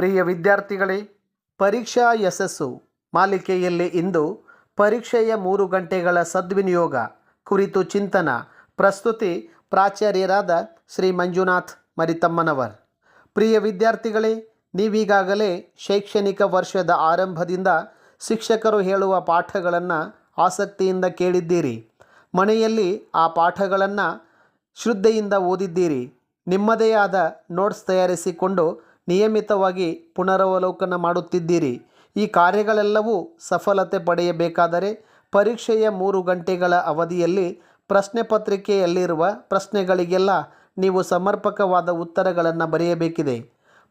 ಪ್ರಿಯ ವಿದ್ಯಾರ್ಥಿಗಳೇ, ಪರೀಕ್ಷಾ ಯಶಸ್ಸು ಮಾಲಿಕೆಯಲ್ಲಿ ಇಂದು ಪರೀಕ್ಷೆಯ ಮೂರು ಗಂಟೆಗಳ ಸದ್ವಿನಿಯೋಗ ಕುರಿತು ಚಿಂತನ. ಪ್ರಸ್ತುತಿ ಪ್ರಾಚಾರ್ಯರಾದ ಶ್ರೀ ಮಂಜುನಾಥ್ ಮರಿತಮ್ಮನವರ್. ಪ್ರಿಯ ವಿದ್ಯಾರ್ಥಿಗಳೇ, ನೀವೀಗಾಗಲೇ ಶೈಕ್ಷಣಿಕ ವರ್ಷದ ಆರಂಭದಿಂದ ಶಿಕ್ಷಕರು ಹೇಳುವ ಪಾಠಗಳನ್ನು ಆಸಕ್ತಿಯಿಂದ ಕೇಳಿದ್ದೀರಿ. ಮನೆಯಲ್ಲಿ ಆ ಪಾಠಗಳನ್ನು ಶ್ರದ್ಧೆಯಿಂದ ಓದಿದ್ದೀರಿ. ನಿಮ್ಮದೇ ಆದ ನೋಟ್ಸ್ ತಯಾರಿಸಿಕೊಂಡು ನಿಯಮಿತವಾಗಿ ಪುನರವಲೋಕನ ಮಾಡುತ್ತಿದ್ದೀರಿ. ಈ ಕಾರ್ಯಗಳೆಲ್ಲವೂ ಸಫಲತೆ ಪಡೆಯಬೇಕಾದರೆ ಪರೀಕ್ಷೆಯ ಮೂರು ಗಂಟೆಗಳ ಅವಧಿಯಲ್ಲಿ ಪ್ರಶ್ನೆ ಪತ್ರಿಕೆಯಲ್ಲಿರುವ ಪ್ರಶ್ನೆಗಳಿಗೆಲ್ಲ ನೀವು ಸಮರ್ಪಕವಾದ ಉತ್ತರಗಳನ್ನು ಬರೆಯಬೇಕಿದೆ.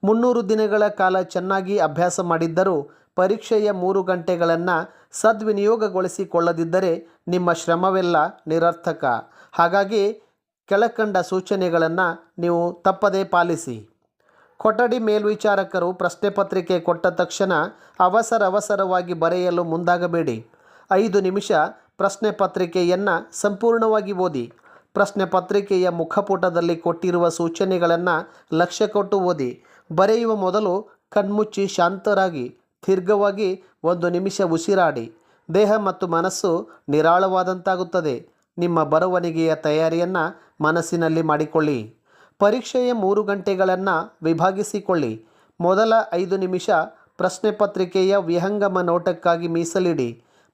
ಮುನ್ನೂರು ದಿನಗಳ ಕಾಲ ಚೆನ್ನಾಗಿ ಅಭ್ಯಾಸ ಮಾಡಿದ್ದರೂ ಪರೀಕ್ಷೆಯ ಮೂರು ಗಂಟೆಗಳನ್ನು ಸದ್ವಿನಿಯೋಗಗೊಳಿಸಿಕೊಳ್ಳದಿದ್ದರೆ ನಿಮ್ಮ ಶ್ರಮವೆಲ್ಲ ನಿರರ್ಥಕ. ಹಾಗಾಗಿ ಕೆಳಕಂಡ ಸೂಚನೆಗಳನ್ನು ನೀವು ತಪ್ಪದೇ ಪಾಲಿಸಿ. ಕೊಠಡಿ ಮೇಲ್ವಿಚಾರಕರು ಪ್ರಶ್ನೆ ಪತ್ರಿಕೆ ಕೊಟ್ಟ ತಕ್ಷಣ ಅವಸರ ಅವಸರವಾಗಿ ಬರೆಯಲು ಮುಂದಾಗಬೇಡಿ. ಐದು ನಿಮಿಷ ಪ್ರಶ್ನೆ ಪತ್ರಿಕೆಯನ್ನು ಸಂಪೂರ್ಣವಾಗಿ ಓದಿ. ಪ್ರಶ್ನೆ ಪತ್ರಿಕೆಯ ಮುಖಪುಟದಲ್ಲಿ ಕೊಟ್ಟಿರುವ ಸೂಚನೆಗಳನ್ನು ಲಕ್ಷ್ಯ ಕೊಟ್ಟು ಓದಿ. ಬರೆಯುವ ಮೊದಲು ಕಣ್ಮುಚ್ಚಿ ಶಾಂತರಾಗಿ, ದೀರ್ಘವಾಗಿ ಒಂದು ನಿಮಿಷ ಉಸಿರಾಡಿ. ದೇಹ ಮತ್ತು ಮನಸ್ಸು ನಿರಾಳವಾದಂತಾಗುತ್ತದೆ. ನಿಮ್ಮ ಬರವಣಿಗೆಯ ತಯಾರಿಯನ್ನು ಮನಸ್ಸಿನಲ್ಲಿ ಮಾಡಿಕೊಳ್ಳಿ. ಪರೀಕ್ಷೆಯ ಮೂರು ಗಂಟೆಗಳನ್ನು ವಿಭಾಗಿಸಿಕೊಳ್ಳಿ. ಮೊದಲ ಐದು ನಿಮಿಷ ಪ್ರಶ್ನೆ ಪತ್ರಿಕೆಯ ವಿಹಂಗಮ ನೋಟಕ್ಕಾಗಿ ಮೀಸಲಿಡಿ.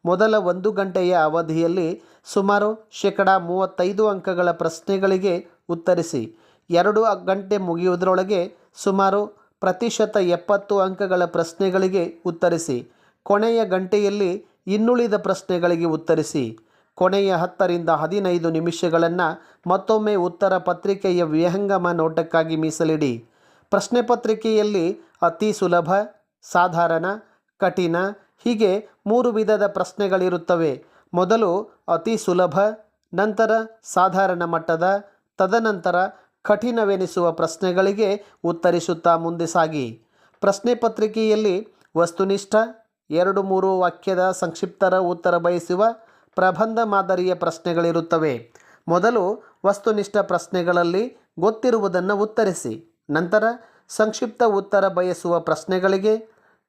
ಮೊದಲ ಒಂದು ಗಂಟೆಯ ಅವಧಿಯಲ್ಲಿ ಸುಮಾರು ಶೇಕಡ ಮೂವತ್ತೈದು ಅಂಕಗಳ ಪ್ರಶ್ನೆಗಳಿಗೆ ಉತ್ತರಿಸಿ. ಎರಡು ಗಂಟೆ ಮುಗಿಯುವುದರೊಳಗೆ ಸುಮಾರು ಪ್ರತಿಶತ ಎಪ್ಪತ್ತು ಅಂಕಗಳ ಪ್ರಶ್ನೆಗಳಿಗೆ ಉತ್ತರಿಸಿ. ಕೊನೆಯ ಗಂಟೆಯಲ್ಲಿ ಇನ್ನುಳಿದ ಪ್ರಶ್ನೆಗಳಿಗೆ ಉತ್ತರಿಸಿ. ಕೊನೆಯ ಹತ್ತರಿಂದ ಹದಿನೈದು ನಿಮಿಷಗಳನ್ನು ಮತ್ತೊಮ್ಮೆ ಉತ್ತರ ಪತ್ರಿಕೆಯ ವ್ಯಹಂಗಮ ನೋಟಕ್ಕಾಗಿ ಮೀಸಲಿಡಿ. ಪ್ರಶ್ನೆ ಪತ್ರಿಕೆಯಲ್ಲಿ ಅತಿ ಸುಲಭ, ಸಾಧಾರಣ, ಕಠಿಣ, ಹೀಗೆ ಮೂರು ವಿಧದ ಪ್ರಶ್ನೆಗಳಿರುತ್ತವೆ. ಮೊದಲು ಅತಿ ಸುಲಭ, ನಂತರ ಸಾಧಾರಣ ಮಟ್ಟದ, ತದನಂತರ ಕಠಿಣವೆನಿಸುವ ಪ್ರಶ್ನೆಗಳಿಗೆ ಉತ್ತರಿಸುತ್ತಾ ಮುಂದೆ ಸಾಗಿ. ಪ್ರಶ್ನೆ ಪತ್ರಿಕೆಯಲ್ಲಿ ವಸ್ತುನಿಷ್ಠ, ಎರಡು ಮೂರು ವಾಕ್ಯದ ಸಂಕ್ಷಿಪ್ತರ ಉತ್ತರ ಬಯಸುವ ಪ್ರಬಂಧ ಮಾದರಿಯ ಪ್ರಶ್ನೆಗಳಿರುತ್ತವೆ. ಮೊದಲು ವಸ್ತುನಿಷ್ಠ ಪ್ರಶ್ನೆಗಳಲ್ಲಿ ಗೊತ್ತಿರುವುದನ್ನು ಉತ್ತರಿಸಿ, ನಂತರ ಸಂಕ್ಷಿಪ್ತ ಉತ್ತರ ಬಯಸುವ ಪ್ರಶ್ನೆಗಳಿಗೆ,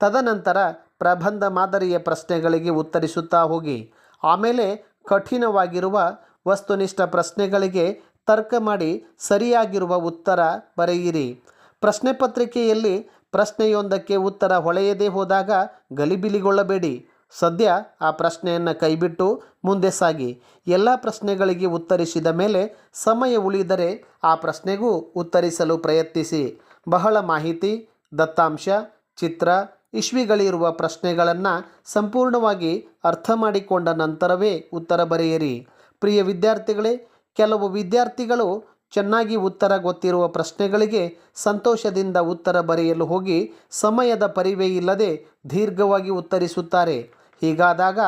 ತದನಂತರ ಪ್ರಬಂಧ ಮಾದರಿಯ ಪ್ರಶ್ನೆಗಳಿಗೆ ಉತ್ತರಿಸುತ್ತಾ ಹೋಗಿ. ಆಮೇಲೆ ಕಠಿಣವಾಗಿರುವ ವಸ್ತುನಿಷ್ಠ ಪ್ರಶ್ನೆಗಳಿಗೆ ತರ್ಕ ಮಾಡಿ ಸರಿಯಾಗಿರುವ ಉತ್ತರ ಬರೆಯಿರಿ. ಪ್ರಶ್ನೆ ಪತ್ರಿಕೆಯಲ್ಲಿ ಪ್ರಶ್ನೆಯೊಂದಕ್ಕೆ ಉತ್ತರ ಹೊಳೆಯದೇ ಹೋದಾಗ ಗಲಿಬಿಲಿಗೊಳ್ಳಬೇಡಿ. ಸದ್ಯ ಆ ಪ್ರಶ್ನೆಯನ್ನು ಕೈಬಿಟ್ಟು ಮುಂದೆ ಸಾಗಿ. ಎಲ್ಲ ಪ್ರಶ್ನೆಗಳಿಗೆ ಉತ್ತರಿಸಿದ ಮೇಲೆ ಸಮಯ ಉಳಿದರೆ ಆ ಪ್ರಶ್ನೆಗೂ ಉತ್ತರಿಸಲು ಪ್ರಯತ್ನಿಸಿ. ಬಹಳ ಮಾಹಿತಿ, ದತ್ತಾಂಶ, ಚಿತ್ರ, ಇಶ್ವಿಗಳಿರುವ ಪ್ರಶ್ನೆಗಳನ್ನು ಸಂಪೂರ್ಣವಾಗಿ ಅರ್ಥ ಮಾಡಿಕೊಂಡ ನಂತರವೇ ಉತ್ತರ ಬರೆಯಿರಿ. ಪ್ರಿಯ ವಿದ್ಯಾರ್ಥಿಗಳೇ, ಕೆಲವು ವಿದ್ಯಾರ್ಥಿಗಳು ಚೆನ್ನಾಗಿ ಉತ್ತರ ಗೊತ್ತಿರುವ ಪ್ರಶ್ನೆಗಳಿಗೆ ಸಂತೋಷದಿಂದ ಉತ್ತರ ಬರೆಯಲು ಹೋಗಿ ಸಮಯದ ಪರಿವೇ ಇಲ್ಲದೆ ದೀರ್ಘವಾಗಿ ಉತ್ತರಿಸುತ್ತಾರೆ. ಹೀಗಾದಾಗ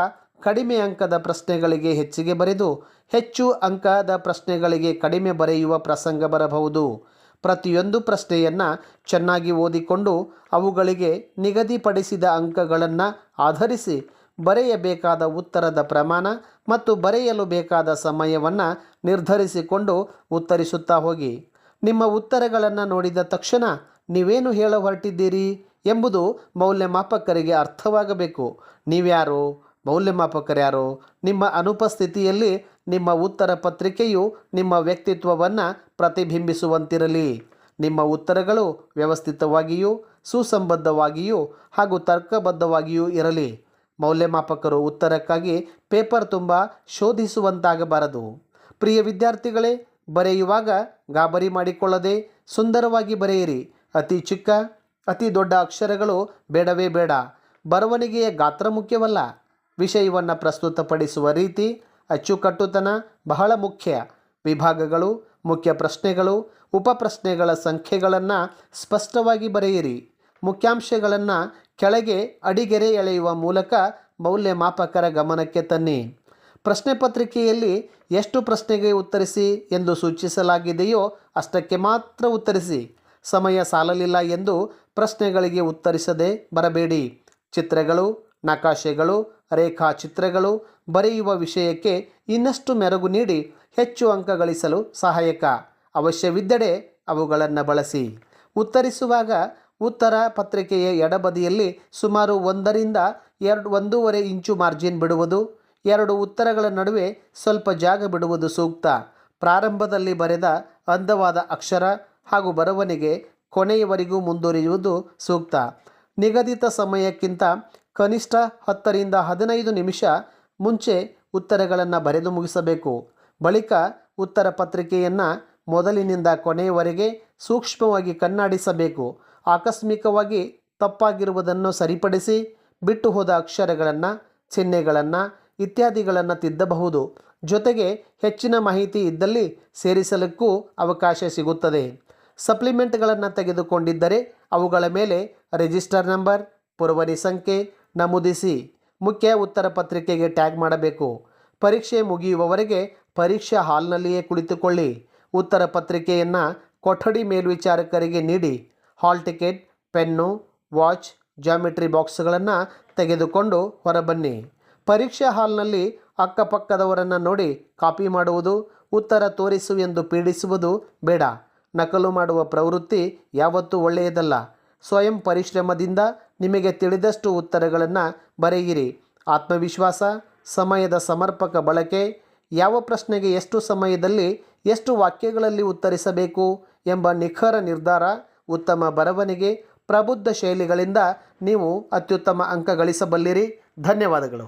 ಕಡಿಮೆ ಅಂಕದ ಪ್ರಶ್ನೆಗಳಿಗೆ ಹೆಚ್ಚಿಗೆ ಬರೆದು ಹೆಚ್ಚು ಅಂಕದ ಪ್ರಶ್ನೆಗಳಿಗೆ ಕಡಿಮೆ ಬರೆಯುವ ಪ್ರಸಂಗ ಬರಬಹುದು. ಪ್ರತಿಯೊಂದು ಪ್ರಶ್ನೆಯನ್ನು ಚೆನ್ನಾಗಿ ಓದಿಕೊಂಡು ಅವುಗಳಿಗೆ ನಿಗದಿಪಡಿಸಿದ ಅಂಕಗಳನ್ನು ಆಧರಿಸಿ ಬರೆಯಬೇಕಾದ ಉತ್ತರದ ಪ್ರಮಾಣ ಮತ್ತು ಬರೆಯಲು ಬೇಕಾದ ಸಮಯವನ್ನು ನಿರ್ಧರಿಸಿಕೊಂಡು ಉತ್ತರಿಸುತ್ತಾ ಹೋಗಿ. ನಿಮ್ಮ ಉತ್ತರಗಳನ್ನು ನೋಡಿದ ತಕ್ಷಣ ನೀವೇನು ಹೇಳ ಹೊರಟಿದ್ದೀರಿ ಎಂಬುದು ಮೌಲ್ಯಮಾಪಕರಿಗೆ ಅರ್ಥವಾಗಬೇಕು. ನೀವ್ಯಾರು? ಮೌಲ್ಯಮಾಪಕರ್ಯಾರು ನಿಮ್ಮ ಅನುಪಸ್ಥಿತಿಯಲ್ಲಿ ನಿಮ್ಮ ಉತ್ತರ ಪತ್ರಿಕೆಯು ನಿಮ್ಮ ವ್ಯಕ್ತಿತ್ವವನ್ನು ಪ್ರತಿಬಿಂಬಿಸುವಂತಿರಲಿ. ನಿಮ್ಮ ಉತ್ತರಗಳು ವ್ಯವಸ್ಥಿತವಾಗಿಯೂ, ಸುಸಂಬದ್ಧವಾಗಿಯೂ ಹಾಗೂ ತರ್ಕಬದ್ಧವಾಗಿಯೂ ಇರಲಿ. ಮೌಲ್ಯಮಾಪಕರು ಉತ್ತರಕ್ಕಾಗಿ ಪೇಪರ್ ತುಂಬ ಶೋಧಿಸುವಂತಾಗಬಾರದು. ಪ್ರಿಯ ವಿದ್ಯಾರ್ಥಿಗಳೇ, ಬರೆಯುವಾಗ ಗಾಬರಿ ಮಾಡಿಕೊಳ್ಳದೆ ಸುಂದರವಾಗಿ ಬರೆಯಿರಿ. ಅತಿ ಚಿಕ್ಕ, ಅತಿ ದೊಡ್ಡ ಅಕ್ಷರಗಳು ಬೇಡವೇ ಬೇಡ. ಬರವಣಿಗೆಯ ಗಾತ್ರ ಮುಖ್ಯವಲ್ಲ. ವಿಷಯವನ್ನು ಪ್ರಸ್ತುತಪಡಿಸುವ ರೀತಿ ಅಚ್ಚುಕಟ್ಟುತನ ಬಹಳ ಮುಖ್ಯ. ವಿಭಾಗಗಳು, ಮುಖ್ಯ ಪ್ರಶ್ನೆಗಳು ಉಪಪ್ರಶ್ನೆಗಳ ಸಂಖ್ಯೆಗಳನ್ನು ಸ್ಪಷ್ಟವಾಗಿ ಬರೆಯಿರಿ. ಮುಖ್ಯಾಂಶಗಳನ್ನು ಕೆಳಗೆ ಅಡಿಗೆರೆ ಎಳೆಯುವ ಮೂಲಕ ಮೌಲ್ಯಮಾಪಕರ ಗಮನಕ್ಕೆ ತನ್ನಿ. ಪ್ರಶ್ನೆ ಪತ್ರಿಕೆಯಲ್ಲಿ ಎಷ್ಟು ಪ್ರಶ್ನೆಗೆ ಉತ್ತರಿಸಿ ಎಂದು ಸೂಚಿಸಲಾಗಿದೆಯೋ ಅಷ್ಟಕ್ಕೆ ಮಾತ್ರ ಉತ್ತರಿಸಿ. ಸಮಯ ಸಾಲಲಿಲ್ಲ ಎಂದು ಪ್ರಶ್ನೆಗಳಿಗೆ ಉತ್ತರಿಸದೆ ಬರಬೇಡಿ. ಚಿತ್ರಗಳು, ನಕಾಶೆಗಳು, ರೇಖಾಚಿತ್ರಗಳು ಬರೆಯುವ ವಿಷಯಕ್ಕೆ ಇನ್ನಷ್ಟು ಮೆರಗು ನೀಡಿ ಹೆಚ್ಚು ಅಂಕ ಗಳಿಸಲು ಸಹಾಯಕ. ಅವಶ್ಯವಿದ್ದಡೆ ಅವುಗಳನ್ನು ಬಳಸಿ. ಉತ್ತರಿಸುವಾಗ ಉತ್ತರ ಪತ್ರಿಕೆಯ ಎಡಬದಿಯಲ್ಲಿ ಸುಮಾರು ಒಂದರಿಂದ ಎರಡು, ಒಂದೂವರೆ ಇಂಚು ಮಾರ್ಜಿನ್ ಬಿಡುವುದು. ಎರಡು ಉತ್ತರಗಳ ನಡುವೆ ಸ್ವಲ್ಪ ಜಾಗ ಬಿಡುವುದು ಸೂಕ್ತ. ಪ್ರಾರಂಭದಲ್ಲಿ ಬರೆದ ಅಂದವಾದ ಅಕ್ಷರ ಹಾಗೂ ಬರವಣಿಗೆ ಕೊನೆಯವರೆಗೂ ಮುಂದುವರಿಯುವುದು ಸೂಕ್ತ. ನಿಗದಿತ ಸಮಯಕ್ಕಿಂತ ಕನಿಷ್ಠ ಹತ್ತರಿಂದ ಹದಿನೈದು ನಿಮಿಷ ಮುಂಚೆ ಉತ್ತರಗಳನ್ನು ಬರೆದು ಮುಗಿಸಬೇಕು. ಬಳಿಕ ಉತ್ತರ ಪತ್ರಿಕೆಯನ್ನು ಮೊದಲಿನಿಂದ ಕೊನೆಯವರೆಗೆ ಸೂಕ್ಷ್ಮವಾಗಿ ಕಣ್ಣಾಡಿಸಬೇಕು ಆಕಸ್ಮಿಕವಾಗಿ ತಪ್ಪಾಗಿರುವುದನ್ನು ಸರಿಪಡಿಸಿ ಬಿಟ್ಟು ಹೋದ ಅಕ್ಷರಗಳನ್ನು, ಚಿಹ್ನೆಗಳನ್ನು, ಇತ್ಯಾದಿಗಳನ್ನು ತಿದ್ದಬಹುದು. ಜೊತೆಗೆ ಹೆಚ್ಚಿನ ಮಾಹಿತಿ ಇದ್ದಲ್ಲಿ ಸೇರಿಸಲಿಕ್ಕೂ ಅವಕಾಶ ಸಿಗುತ್ತದೆ. ಸಪ್ಲಿಮೆಂಟ್ಗಳನ್ನು ತೆಗೆದುಕೊಂಡಿದ್ದರೆ ಅವುಗಳ ಮೇಲೆ ರಿಜಿಸ್ಟರ್ ನಂಬರ್ ಪುರವಣಿ ಸಂಖ್ಯೆ ನಮೂದಿಸಿ. ಮುಖ್ಯ ಉತ್ತರ ಪತ್ರಿಕೆಗೆ ಟ್ಯಾಗ್ ಮಾಡಬೇಕು. ಪರೀಕ್ಷೆ ಮುಗಿಯುವವರೆಗೆ ಪರೀಕ್ಷಾ ಹಾಲ್ನಲ್ಲಿಯೇ ಕುಳಿತುಕೊಳ್ಳಿ. ಉತ್ತರ ಪತ್ರಿಕೆಯನ್ನು ಕೊಠಡಿ ಮೇಲ್ವಿಚಾರಕರಿಗೆ ನೀಡಿ. Hall ticket, pen, watch, geometry ಬಾಕ್ಸ್ಗಳನ್ನು ತೆಗೆದುಕೊಂಡು ಹೊರಬನ್ನಿ. ಪರೀಕ್ಷಾ ಹಾಲ್ನಲ್ಲಿ ಅಕ್ಕಪಕ್ಕದವರನ್ನು ನೋಡಿ ಕಾಪಿ ಮಾಡುವುದು, ಉತ್ತರ ತೋರಿಸು ಎಂದು ಪೀಡಿಸುವುದು ಬೇಡ. ನಕಲು ಮಾಡುವ ಪ್ರವೃತ್ತಿ ಯಾವತ್ತೂ ಒಳ್ಳೆಯದಲ್ಲ. ಸ್ವಯಂ ಪರಿಶ್ರಮದಿಂದ ನಿಮಗೆ ತಿಳಿದಷ್ಟು ಉತ್ತರಗಳನ್ನು ಬರೆಯಿರಿ. ಆತ್ಮವಿಶ್ವಾಸ, ಸಮಯದ ಸಮರ್ಪಕ ಬಳಕೆ, ಯಾವ ಪ್ರಶ್ನೆಗೆ ಎಷ್ಟು ಸಮಯದಲ್ಲಿ ಎಷ್ಟು ವಾಕ್ಯಗಳಲ್ಲಿ ಉತ್ತರಿಸಬೇಕು ಎಂಬ ನಿಖರ ನಿರ್ಧಾರ ಉತ್ತಮ ಬರವಣಿಗೆ ಪ್ರಬುದ್ಧ ಶೈಲಿಗಳಿಂದ ನೀವು ಅತ್ಯುತ್ತಮ ಅಂಕ ಗಳಿಸಬಲ್ಲಿರಿ. ಧನ್ಯವಾದಗಳು.